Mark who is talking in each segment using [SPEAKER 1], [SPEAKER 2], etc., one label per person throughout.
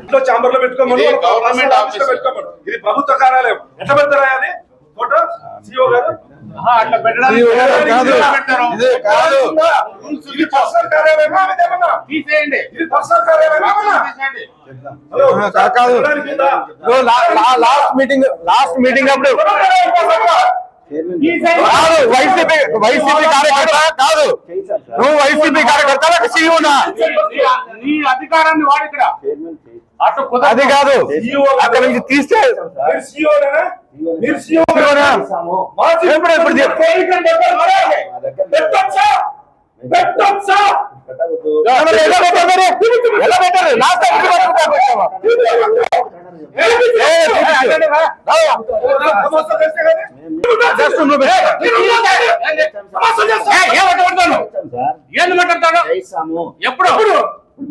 [SPEAKER 1] ఇంట్లో చాంబర్లో పెట్టుకోమను
[SPEAKER 2] government office.
[SPEAKER 1] పెట్టుకోమను. ఇది ప్రభుత్వ కార్యాలయం. ఎట్లా పెడతారా అది? ఫోటో? సిఓ గారు?
[SPEAKER 2] అట్లా
[SPEAKER 3] ఇది కాదు. ఇది
[SPEAKER 1] పర్సనల్?
[SPEAKER 2] తీసేయండి.
[SPEAKER 1] ఇది పర్సనల్ ఏమన్నా?
[SPEAKER 3] కాదు? ఇదిగో లా- లా- లాస్ట్ మీటింగ్ లాస్ట్ మీటింగ్ అప్పుడు. కాదు వైసీపీ వైసీపీ కార్యకర్త కాదు. నువ్వు వైసీపీ కార్యకర్త లేక సీఈఓనా
[SPEAKER 2] నీ- నీ. అధికారాన్ని వాడు ఇక్కడ అటు కుదరదు.
[SPEAKER 3] అది కాదు అక్కడ నుంచి తీస్తే ఎలా పెట్టారు లాస్ట్? ఏ,
[SPEAKER 2] మాట్లాడతాడు ఎప్పుడు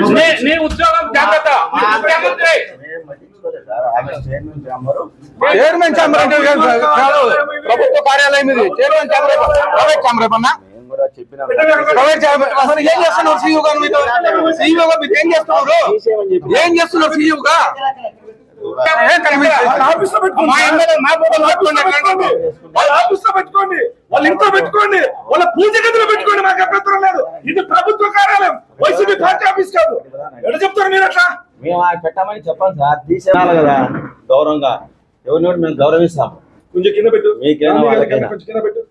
[SPEAKER 2] నీ నీ ఉద్యోగం జాగ్రత్త. నీ ముఖ్యమంత్రి.
[SPEAKER 3] చైర్మన్ ఛాంబర్ అంటే కాదు. ప్రభుత్వ కార్యాలయం ఇది. చైర్మన్ ఛాంబర్ ప్రైవేట్ ఛాంబర్ ఏమన్నా అసలు ఏం చేస్తున్నారు సీఈఓ గారు మీరు? సీఈఓ గా మీరు ఏం చేస్తున్నారు? ఏం చేస్తున్నారు సీఈఓ గా? ఏం కనిపించదు.
[SPEAKER 1] వాళ్ళ ఆఫీస్లో పెట్టుకోండి.
[SPEAKER 2] మా ఎమ్మెల్యే మా ఫోటో పెట్టుకోండి.
[SPEAKER 1] పెట్టుకోండి వాళ్ళ ఆఫీస్లో పెట్టుకోండి. వాళ్ళ ఇంట్లో పెట్టుకోండి. వాళ్ళ పూజ గదిలో పెట్టుకోండి. మాకు అభ్యంతరం లేదు ఇది ప్రభుత్వ కార్యాలయం వైసీపీ పార్టీ ఆఫీస్ కాదు. ఎట్లా చెప్తారు మీరు అట్లా?
[SPEAKER 4] మేము పెట్టమని చెప్పాలి సార్. తీసేయాలి కదా గౌరవంగా. ఎవరిని మేము గౌరవిస్తాం
[SPEAKER 1] కొంచెం కింద పెట్టు.
[SPEAKER 4] మీకేనా
[SPEAKER 1] గాంధీ గారి
[SPEAKER 4] వాళ్ళకేనా?
[SPEAKER 1] కొంచెం కింద పెట్టు.